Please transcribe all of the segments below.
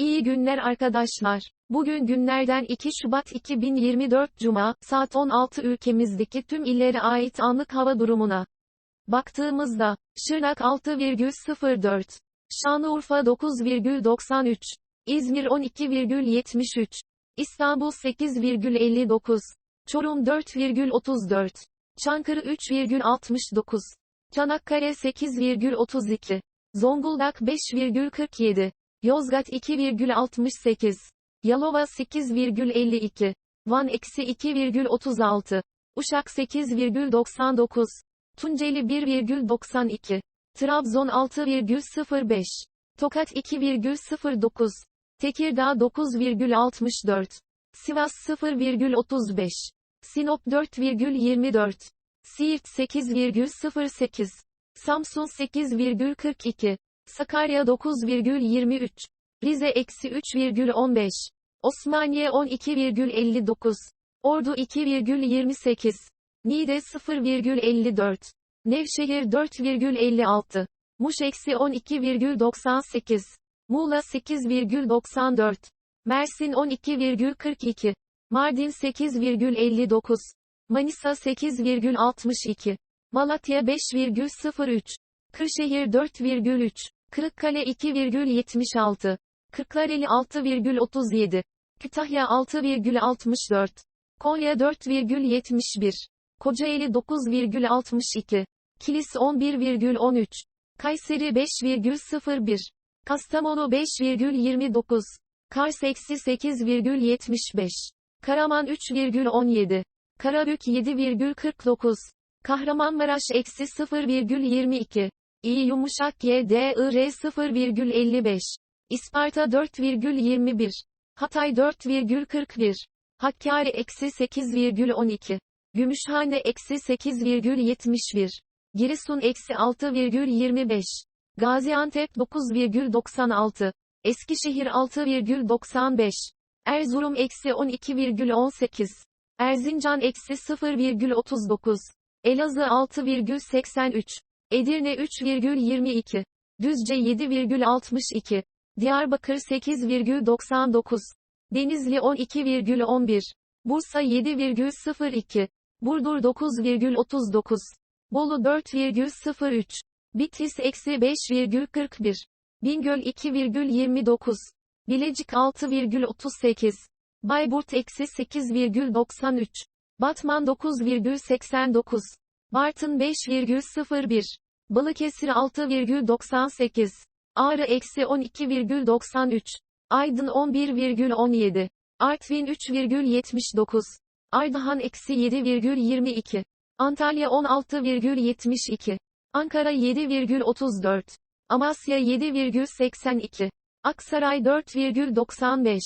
İyi günler arkadaşlar. Bugün günlerden 2 Şubat 2024 Cuma, saat 16 ülkemizdeki tüm illere ait anlık hava durumuna. Baktığımızda, Şırnak 6,04, Şanlıurfa 9,93, İzmir 12,73, İstanbul 8,59, Çorum 4,34, Çankırı 3,69, Çanakkale 8,32, Zonguldak 5,47, Yozgat 2,68, Yalova 8,52, Van eksi 2,36, Uşak 8,99, Tunceli 1,92, Trabzon 6,05, Tokat 2,09, Tekirdağ 9,64, Sivas 0,35, Sinop 4,24, Siirt 8,08, Samsun 8,42, Sakarya 9,23, Rize eksi 3,15, Osmaniye 12,59, Ordu 2,28, Niğde 0,54, Nevşehir 4,56, Muş eksi 12,98, Muğla 8,94, Mersin 12,42, Mardin 8,59, Manisa 8,62, Malatya 5,03, Kırşehir 4,3, Kırıkkale 2,76, Kırklareli 6,37, Kütahya 6,64, Konya 4,71, Kocaeli 9,62, Kilis 11,13, Kayseri 5,01, Kastamonu 5,29, Kars eksi 8,75, Karaman 3,17, Karabük 7,49, Kahramanmaraş eksi 0,22, İyi yumuşak Y D I R 0,55, İsparta 4,21, Hatay 4,41, Hakkari eksi 8,12, Gümüşhane eksi 8,71, Giresun eksi 6,25, Gaziantep 9,96, Eskişehir 6,95, Erzurum eksi 12,18, Erzincan eksi 0,39, Elazığ 6,83, Edirne 3,22, Düzce 7,62, Diyarbakır 8,99, Denizli 12,11, Bursa 7,02, Burdur 9,39, Bolu 4,03, Bitlis eksi 5,41, Bingöl 2,29, Bilecik 6,38, Bayburt eksi 8,93, Batman 9,89, Bartın 5,01, Balıkesir 6,98, Ağrı eksi 12,93, Aydın 11,17, Artvin 3,79, Ardahan eksi 7,22, Antalya 16,72, Ankara 7,34, Amasya 7,82, Aksaray 4,95,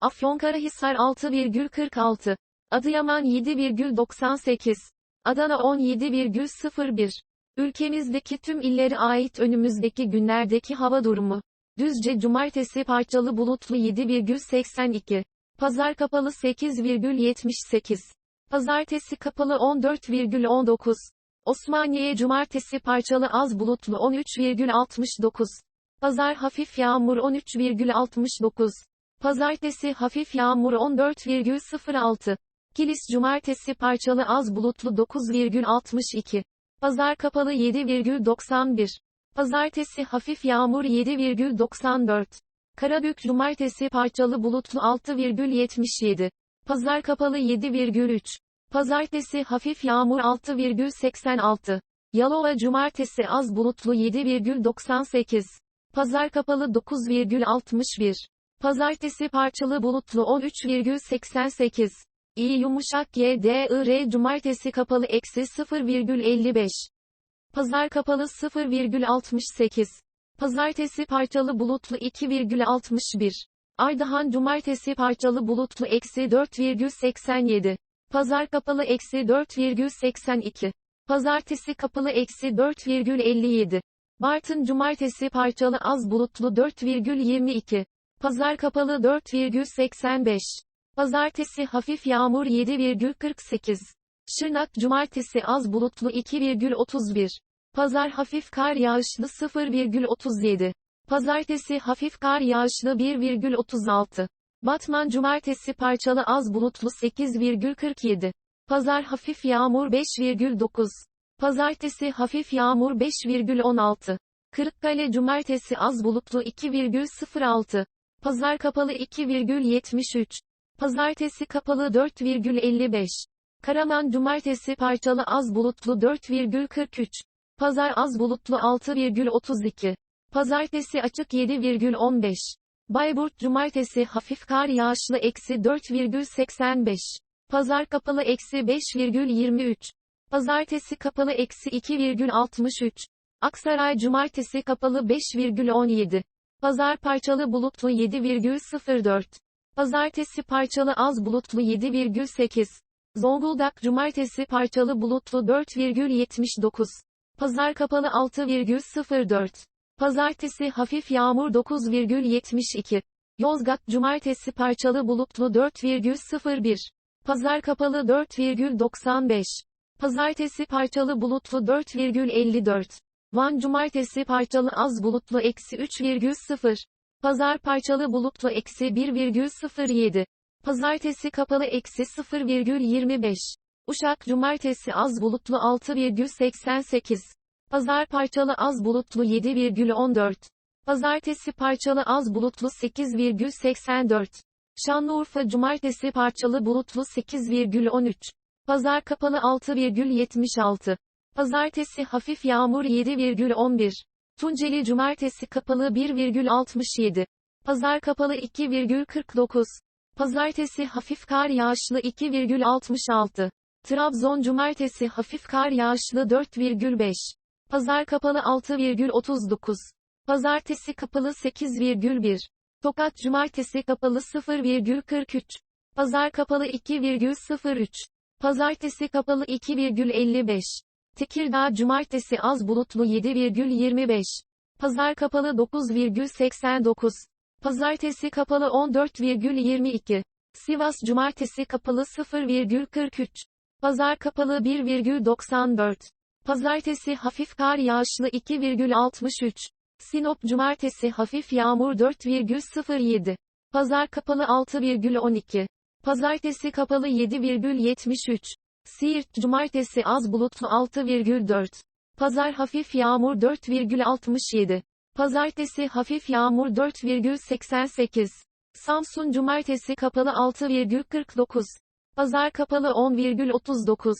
Afyonkarahisar 6,46, Adıyaman 7,98, Adana 17,01. Ülkemizdeki tüm illere ait önümüzdeki günlerdeki hava durumu. Düzce cumartesi parçalı bulutlu 7,82. Pazar kapalı 8,78. Pazartesi kapalı 14,19. Osmaniye cumartesi parçalı az bulutlu 13,69. Pazar hafif yağmur 13,69. Pazartesi hafif yağmur 14,06. Kilis cumartesi parçalı az bulutlu 9,62. Pazar kapalı 7,91. Pazartesi hafif yağmur 7,94. Karabük cumartesi parçalı bulutlu 6,77. Pazar kapalı 7,3. Pazartesi hafif yağmur 6,86. Yalova cumartesi az bulutlu 7,98. Pazar kapalı 9,61. Pazartesi parçalı bulutlu 13,88. İyi yumuşak Y D I R cumartesi kapalı eksi 0,55. Pazar kapalı 0,68. Pazartesi parçalı bulutlu 2,61. Ardahan cumartesi parçalı bulutlu eksi 4,87. Pazar kapalı eksi 4,82. Pazartesi kapalı eksi 4,57. Bartın cumartesi parçalı az bulutlu 4,22. Pazar kapalı 4,85. Pazartesi hafif yağmur 7,48. Şırnak cumartesi az bulutlu 2,31. Pazar hafif kar yağışlı 0,37. Pazartesi hafif kar yağışlı 1,36. Batman Cumartesi parçalı az bulutlu 8,47. Pazar hafif yağmur 5,9. Pazartesi hafif yağmur 5,16. Kırıkkale Cumartesi az bulutlu 2,06. Pazar kapalı 2,73. Pazartesi kapalı 4,55. Karaman Cumartesi parçalı az bulutlu 4,43. Pazar az bulutlu 6,32. Pazartesi açık 7,15. Bayburt Cumartesi hafif kar yağışlı eksi 4,85. Pazar kapalı eksi 5,23. Pazartesi kapalı eksi 2,63. Aksaray Cumartesi kapalı 5,17. Pazar parçalı bulutlu 7,04. Pazartesi parçalı az bulutlu 7,8. Zonguldak Cumartesi parçalı bulutlu 4,79. Pazar kapalı 6,04. Pazartesi hafif yağmur 9,72. Yozgat Cumartesi parçalı bulutlu 4,01. Pazar kapalı 4,95. Pazartesi parçalı bulutlu 4,54. Van Cumartesi parçalı az bulutlu eksi 3,0. Pazar parçalı bulutlu eksi 1,07. Pazartesi kapalı eksi 0,25. Uşak Cumartesi az bulutlu 6,88. Pazar parçalı az bulutlu 7,14. Pazartesi parçalı az bulutlu 8,84. Şanlıurfa Cumartesi parçalı bulutlu 8,13. Pazar kapalı 6,76. Pazartesi hafif yağmur 7,11. Tunceli Cumartesi kapalı 1,67. Pazar kapalı 2,49. Pazartesi hafif kar yağışlı 2,66. Trabzon Cumartesi hafif kar yağışlı 4,5. Pazar kapalı 6,39. Pazartesi kapalı 8,1. Tokat Cumartesi kapalı 0,43. Pazar kapalı 2,03. Pazartesi kapalı 2,55. Tekirdağ Cumartesi az bulutlu 7,25. Pazar kapalı 9,89. Pazartesi kapalı 14,22. Sivas Cumartesi kapalı 0,43. Pazar kapalı 1,94. Pazartesi hafif kar yağışlı 2,63. Sinop Cumartesi hafif yağmur 4,07. Pazar kapalı 6,12. Pazartesi kapalı 7,73. Siirt Cumartesi az bulutlu 6,4. Pazar hafif yağmur 4,67. Pazartesi hafif yağmur 4,88. Samsun Cumartesi kapalı 6,49. Pazar kapalı 10,39.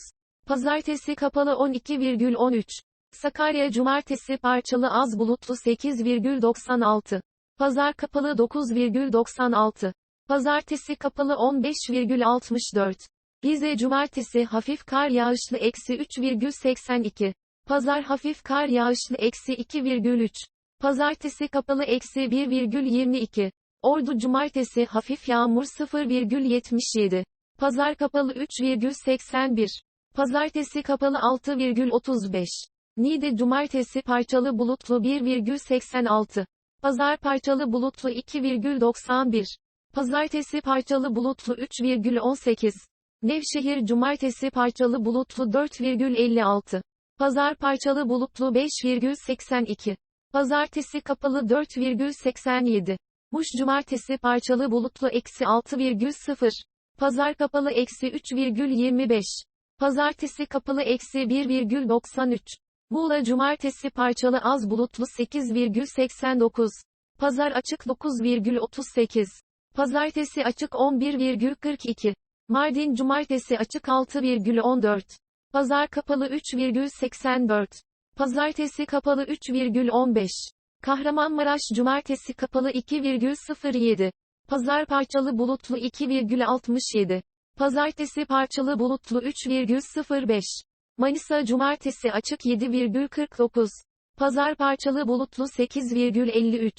Pazartesi kapalı 12,13. Sakarya Cumartesi parçalı az bulutlu 8,96. Pazar kapalı 9,96. Pazartesi kapalı 15,64. Rize Cumartesi hafif kar yağışlı eksi 3,82. Pazar hafif kar yağışlı eksi 2,3. Pazartesi kapalı eksi 1,22. Ordu Cumartesi hafif yağmur 0,77. Pazar kapalı 3,81. Pazartesi kapalı 6,35. Niğde Cumartesi parçalı bulutlu 1,86. Pazar parçalı bulutlu 2,91. Pazartesi parçalı bulutlu 3,18. Nevşehir Cumartesi parçalı bulutlu 4,56. Pazar parçalı bulutlu 5,82. Pazartesi kapalı 4,87. Muş Cumartesi parçalı bulutlu eksi 6,0. Pazar kapalı eksi 3,25. Pazartesi kapalı eksi 1,93. Muğla Cumartesi parçalı az bulutlu 8,89. Pazar açık 9,38. Pazartesi açık 11,42. Mardin Cumartesi açık 6,14. Pazar kapalı 3,84. Pazartesi kapalı 3,15. Kahramanmaraş Cumartesi kapalı 2,07. Pazar parçalı bulutlu 2,67. Pazartesi parçalı bulutlu 3,05. Manisa Cumartesi açık 7,49. Pazar parçalı bulutlu 8,53.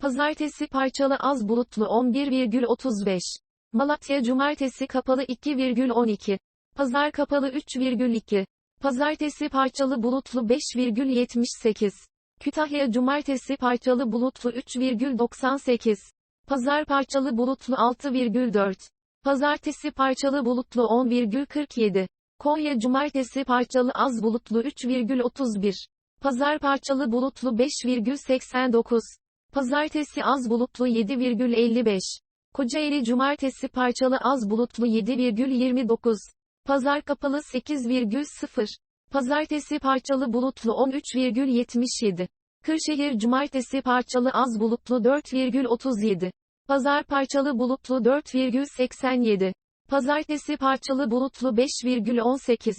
Pazartesi parçalı az bulutlu 11,35. Malatya Cumartesi kapalı 2,12. Pazar kapalı 3,2. Pazartesi parçalı bulutlu 5,78. Kütahya Cumartesi parçalı bulutlu 3,98. Pazar parçalı bulutlu 6,4. Pazartesi parçalı bulutlu 10,47. Konya Cumartesi parçalı az bulutlu 3,31. Pazar parçalı bulutlu 5,89. Pazartesi az bulutlu 7,55. Kocaeli Cumartesi parçalı az bulutlu 7,29. Pazar kapalı 8,0. Pazartesi parçalı bulutlu 13,77. Kırşehir Cumartesi parçalı az bulutlu 4,37. Pazar parçalı bulutlu 4,87. Pazartesi parçalı bulutlu 5,18.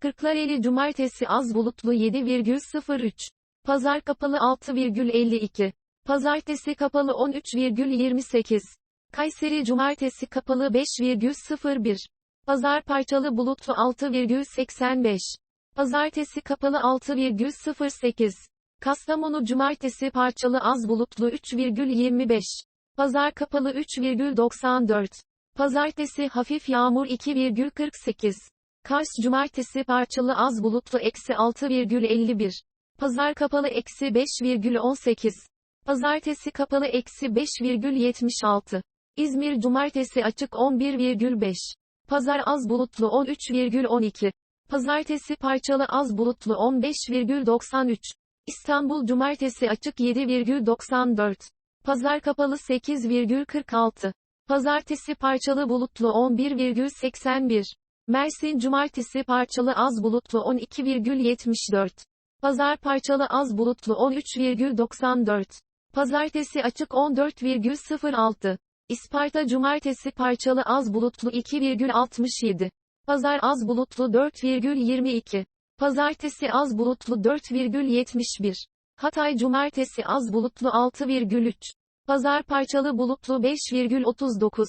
Kırklareli Cumartesi az bulutlu 7,03. Pazar kapalı 6,52. Pazartesi kapalı 13,28. Kayseri Cumartesi kapalı 5,01. Pazar parçalı bulutlu 6,85. Pazartesi kapalı 6,08. Kastamonu Cumartesi parçalı az bulutlu 3,25. Pazar kapalı 3,94. Pazartesi hafif yağmur 2,48. Kars Cumartesi parçalı az bulutlu eksi 6,51. Pazar kapalı eksi 5,18. Pazartesi kapalı eksi 5,76. İzmir Cumartesi açık 11,5. Pazar az bulutlu 13,12. Pazartesi parçalı az bulutlu 15,93. İstanbul Cumartesi açık 7,94. Pazar kapalı 8,46. Pazartesi parçalı bulutlu 11,81. Mersin Cumartesi parçalı az bulutlu 12,74. Pazar parçalı az bulutlu 13,94. Pazartesi açık 14,06. İsparta Cumartesi parçalı az bulutlu 2,67. Pazar az bulutlu 4,22. Pazartesi az bulutlu 4,71. Hatay Cumartesi az bulutlu 6,3. Pazar parçalı bulutlu 5,39.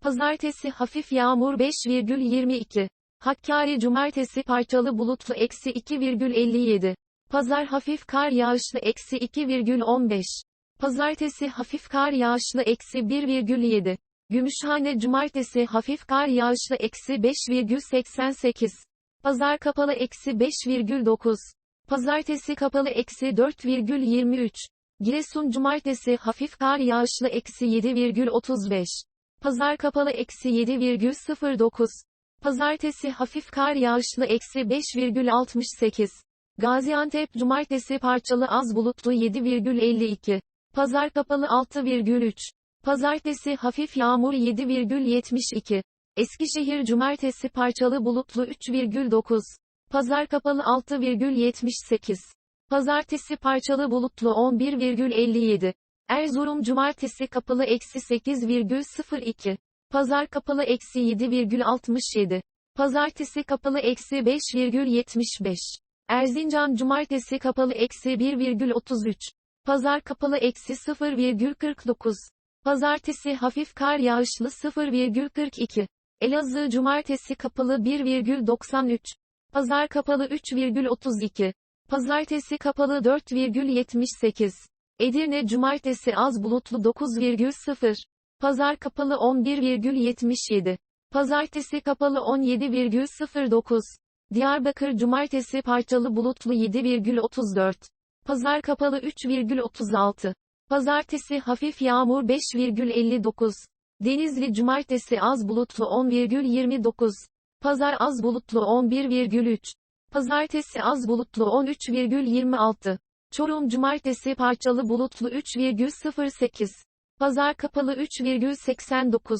Pazartesi hafif yağmur 5,22. Hakkari Cumartesi parçalı bulutlu eksi 2,57. Pazar hafif kar yağışlı eksi 2,15. Pazartesi hafif kar yağışlı eksi 1,7. Gümüşhane Cumartesi hafif kar yağışlı eksi 5,88. Pazar kapalı eksi 5,9. Pazartesi kapalı eksi 4,23. Giresun Cumartesi hafif kar yağışlı eksi 7,35. Pazar kapalı eksi 7,09. Pazartesi hafif kar yağışlı eksi 5,68. Gaziantep Cumartesi parçalı az bulutlu 7,52. Pazar kapalı 6,3. Pazartesi hafif yağmur 7,72. Eskişehir Cumartesi parçalı bulutlu 3,9. Pazar kapalı 6,78. Pazartesi parçalı bulutlu 11,57. Erzurum Cumartesi kapalı eksi 8,02. Pazar kapalı eksi 7,67. Pazartesi kapalı eksi 5,75. Erzincan Cumartesi kapalı eksi 1,33. Pazar kapalı eksi 0,49. Pazartesi hafif kar yağışlı 0,42. Elazığ Cumartesi kapalı 1,93. Pazar kapalı 3,32. Pazartesi kapalı 4,78. Edirne Cumartesi az bulutlu 9,0. Pazar kapalı 11,77. Pazartesi kapalı 17,09. Diyarbakır Cumartesi parçalı bulutlu 7,34. Pazar kapalı 3,36. Pazartesi hafif yağmur 5,59. Denizli Cumartesi az bulutlu 10,29. Pazar az bulutlu 11,3. Pazartesi az bulutlu 13,26. Çorum Cumartesi parçalı bulutlu 3,08. Pazar kapalı 3,89.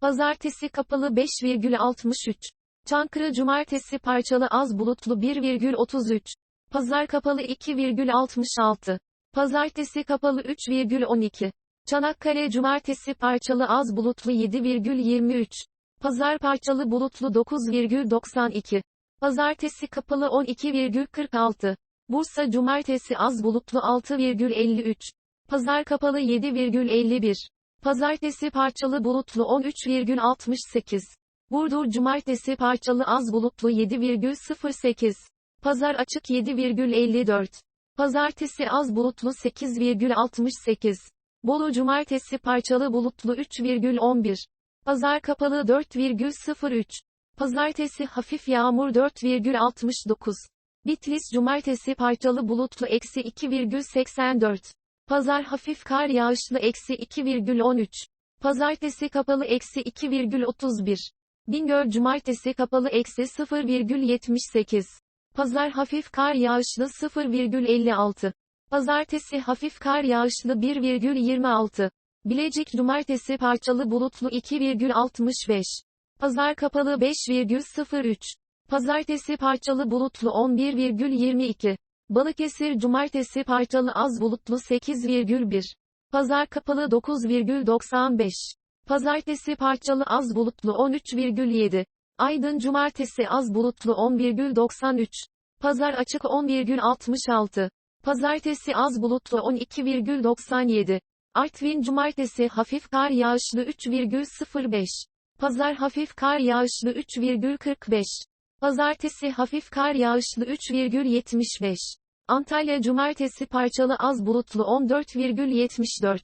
Pazartesi kapalı 5,63. Çankırı Cumartesi parçalı az bulutlu 1,33. Pazar kapalı 2,66. Pazartesi kapalı 3,12. Çanakkale Cumartesi parçalı az bulutlu 7,23. Pazar parçalı bulutlu 9,92. Pazartesi kapalı 12,46. Bursa Cumartesi az bulutlu 6,53. Pazar kapalı 7,51. Pazartesi parçalı bulutlu 13,68. Burdur Cumartesi parçalı az bulutlu 7,08. Pazar açık 7,54. Pazartesi az bulutlu 8,68. Bolu Cumartesi parçalı bulutlu 3,11. Pazar kapalı 4,03. Pazartesi hafif yağmur 4,69. Bitlis Cumartesi parçalı bulutlu eksi 2,84. Pazar hafif kar yağışlı eksi 2,13. Pazartesi kapalı eksi 2,31. Bingöl Cumartesi kapalı eksi 0,78. Pazar hafif kar yağışlı 0,56. Pazartesi hafif kar yağışlı 1,26. Bilecik cumartesi parçalı bulutlu 2,65. Pazar kapalı 5,03. Pazartesi parçalı bulutlu 11,22. Balıkesir cumartesi parçalı az bulutlu 8,1. Pazar kapalı 9,95. Pazartesi parçalı az bulutlu 13,7. Aydın cumartesi az bulutlu 10,93. Pazar açık 10,66. Pazartesi az bulutlu 12,97. Artvin cumartesi hafif kar yağışlı 3,05. Pazar hafif kar yağışlı 3,45. Pazartesi hafif kar yağışlı 3,75. Antalya cumartesi parçalı az bulutlu 14,74.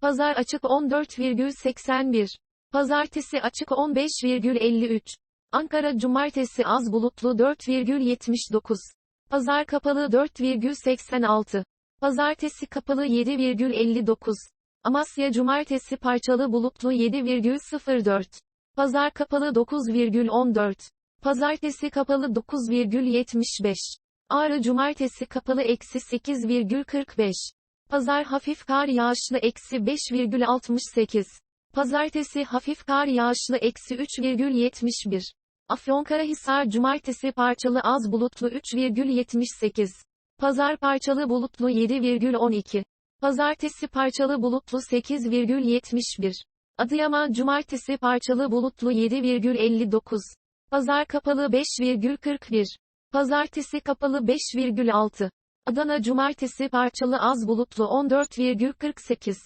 Pazar açık 14,81. Pazartesi açık 15,53. Ankara cumartesi az bulutlu 4,79. Pazar kapalı 4,86. Pazartesi kapalı 7,59. Amasya cumartesi parçalı bulutlu 7,04. Pazar kapalı 9,14. Pazartesi kapalı 9,75. Ağrı cumartesi kapalı eksi 8,45. Pazar hafif kar yağışlı eksi 5,68. Pazartesi hafif kar yağışlı eksi 3,71. Afyonkarahisar cumartesi parçalı az bulutlu 3,78. Pazar parçalı bulutlu 7,12. Pazartesi parçalı bulutlu 8,71. Adıyaman cumartesi parçalı bulutlu 7,59. Pazar kapalı 5,41. Pazartesi kapalı 5,6. Adana cumartesi parçalı az bulutlu 14,48.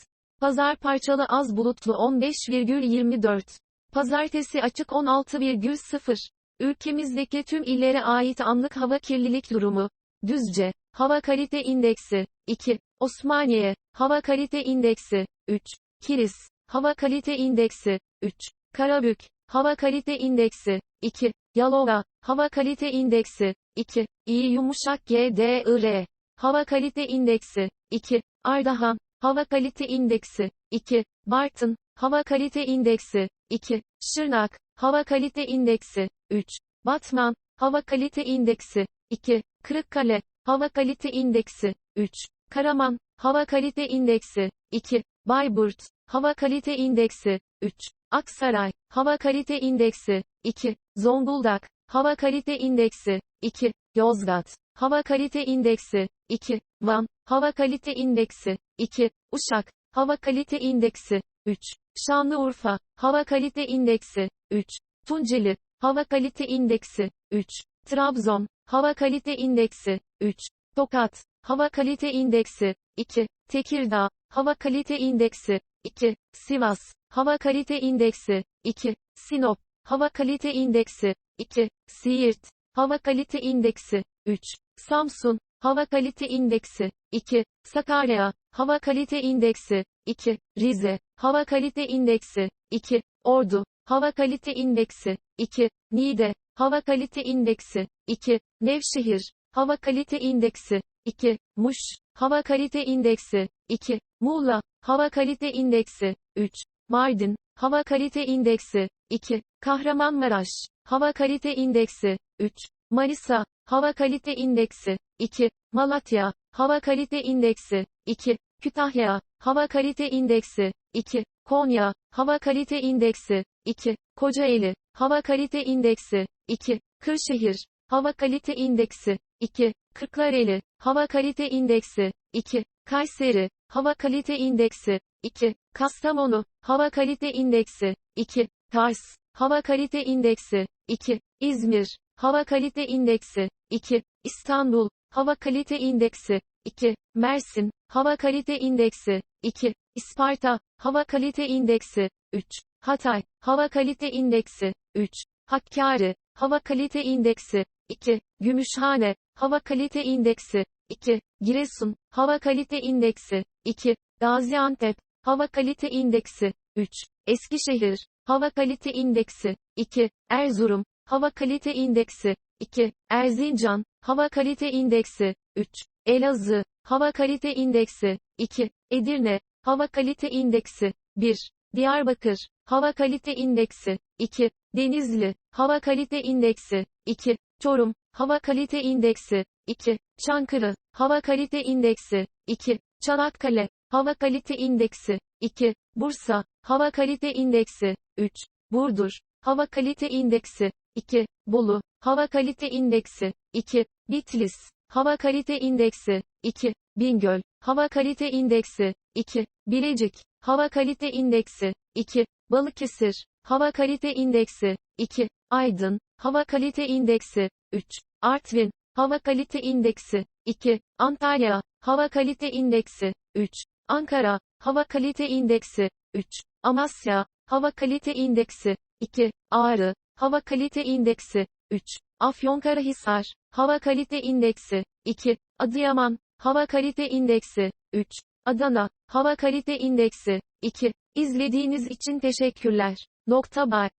Pazar parçalı az bulutlu 15,24. Pazartesi açık 16,0. Ülkemizdeki tüm illere ait anlık hava kirlilik durumu. Düzce, hava kalite indeksi, 2. Osmaniye, hava kalite indeksi, 3. Kilis, hava kalite indeksi, 3. Karabük, hava kalite indeksi, 2. Yalova, hava kalite indeksi, 2. İyi yumuşak GDIR, hava kalite indeksi, 2. Ardahan, hava kalite indeksi, 2. Bartın, hava kalite indeksi, 2. Şırnak, hava kalite indeksi, 3. Batman, hava kalite indeksi, 2. Kırıkkale, hava kalite indeksi, 3. Karaman, hava kalite indeksi, 2. Bayburt, hava kalite indeksi, 3. Aksaray, hava kalite indeksi, 2. Zonguldak, hava kalite indeksi, 2. Yozgat, hava kalite indeksi, 2. Van, hava kalite indeksi, 2. Uşak, hava kalite indeksi, 3. Şanlıurfa, hava kalite indeksi, 3. Tunceli, hava kalite indeksi, 3. Trabzon, hava kalite indeksi, 3. Tokat, hava kalite indeksi, 2. Tekirdağ, hava kalite indeksi, 2. Sivas, hava kalite indeksi, 2. Sinop, hava kalite indeksi, 2. Siirt, hava kalite indeksi, 3. Samsun, hava kalite indeksi, 2. Sakarya, hava kalite indeksi, 2. Rize, hava kalite indeksi, 2. Ordu, hava kalite indeksi, 2. Niğde, hava kalite indeksi, 2. Nevşehir, hava kalite indeksi, 2. Muş, hava kalite indeksi, 2. Muğla, hava kalite indeksi, 3. Mardin, hava kalite indeksi, 2. Kahramanmaraş, hava kalite indeksi, 3. Manisa, hava kalite indeksi, 2. Malatya, hava kalite indeksi, 2. Kütahya, hava kalite indeksi, 2. Konya, hava kalite indeksi, 2. Kocaeli, hava kalite indeksi, 2. Kırşehir, hava kalite indeksi, 2. Kırklareli, hava kalite indeksi, 2. Kayseri, hava kalite indeksi, 2. Kastamonu, hava kalite indeksi, 2. Kars, hava kalite indeksi, 2. İzmir, hava kalite indeksi, 2. İstanbul, hava kalite indeksi, 2. Mersin, hava kalite indeksi, 2. İsparta, hava kalite indeksi, 3. Hatay, hava kalite indeksi, 3. Hakkari, hava kalite indeksi, 2. Gümüşhane, hava kalite indeksi, 2. Giresun, hava kalite indeksi, 2. Gaziantep, hava kalite indeksi, 3. Eskişehir, hava kalite indeksi, 2. Erzurum, hava kalite indeksi, 2. Erzincan, hava kalite indeksi, 3. Elazığ, hava kalite indeksi, 2. Edirne, hava kalite indeksi, 1. Diyarbakır, hava kalite indeksi, 2. Denizli, hava kalite indeksi, 2. Çorum, hava kalite indeksi, 2. Çankırı, Hava Kalite İndeksi, 2. Çanakkale, Hava Kalite İndeksi, 2. Bursa, Hava Kalite İndeksi, 3. Burdur, Hava Kalite İndeksi, 2. Bolu, Hava Kalite İndeksi, 2. Bitlis, Hava Kalite İndeksi, 2. Bingöl, Hava Kalite İndeksi, 2. Bilecik, Hava Kalite İndeksi, 2. Balıkesir, Hava Kalite İndeksi, 2. Aydın, Hava Kalite İndeksi, 3. Artvin, Hava Kalite İndeksi, 2. Antalya, Hava Kalite İndeksi, 3. Ankara, Hava Kalite İndeksi, 3. Amasya, Hava Kalite İndeksi, 2. Ağrı, Hava Kalite İndeksi, 3. Afyonkarahisar, Hava Kalite İndeksi, 2. Adıyaman, Hava Kalite İndeksi, 3. Adana, Hava Kalite İndeksi, 2. İzlediğiniz için teşekkürler. Nokta Bay.